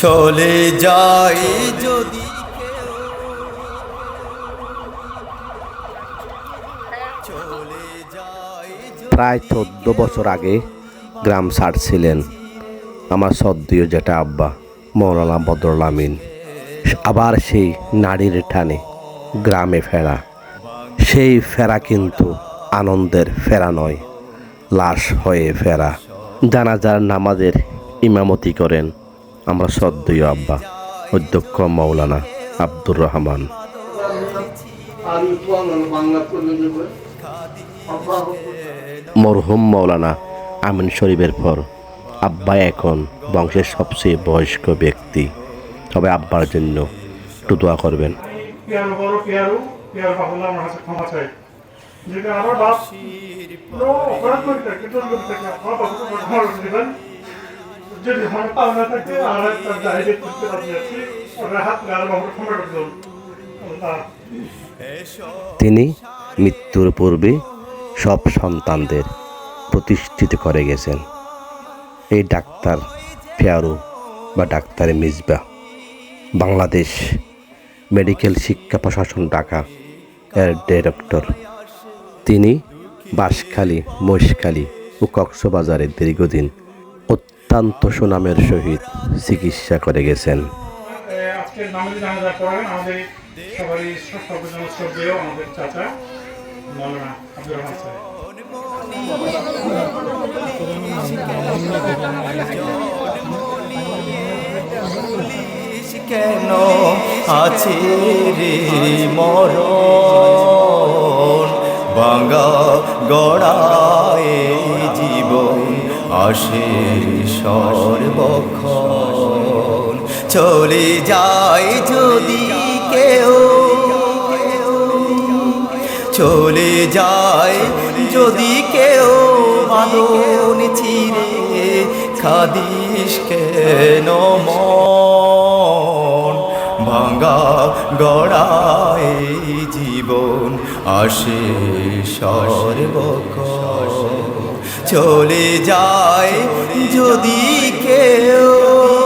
চলে যাই যদি প্রায় চোদ্দ বছর আগে গ্রাম ছাড়ছিলেন আমার সদ্দীয় যেটা আব্বা, মৌলানা বদরুল আমিন। আবার সেই নারীর টানে গ্রামে ফেরা। সেই ফেরা কিন্তু আনন্দের ফেরা নয়, লাশ হয়ে ফেরা। জানাজার নামাজের ইমামতি করেন। আমরা সদ্দীয় আব্বা, অধ্যক্ষ মৌলানা আব্দুর রহমান। মরহুম মৌলানা আমিন শরীফের পর আব্বা এখন বংশের সবচেয়ে বয়স্ক ব্যক্তি। তবে আব্বার জন্য একটু দোয়া করবেন। যদি আমার পাওনা থাকে আর একটা করতে তিনি মৃত্যুর পূর্বে সব সন্তানদের প্রতিষ্ঠিত করে গেছেন। এই ডাক্তার ফেয়ারু বা ডাক্তার মিসবা, বাংলাদেশ মেডিকেল শিক্ষা প্রশাসন ঢাকা এর ডিরেক্টর তিনি বাঁশখালী মহিষখালী ও কক্সবাজারে দীর্ঘদিন অত্যন্ত সুনামের সহিত চিকিৎসা করে গেছেন। কেন আছে রে মরণ বাঙ্গা জীবন আসে সর্বক্ষণ চলে যায় যদি কেউ। চলে যায় যদি কেউ বাঁধন ছিঁড়ে খাদিস কেন মন? ভাঙ্গা গড়ায় জীবন আসে সর্বক্ষণ। চলে যায় যদি কেউ।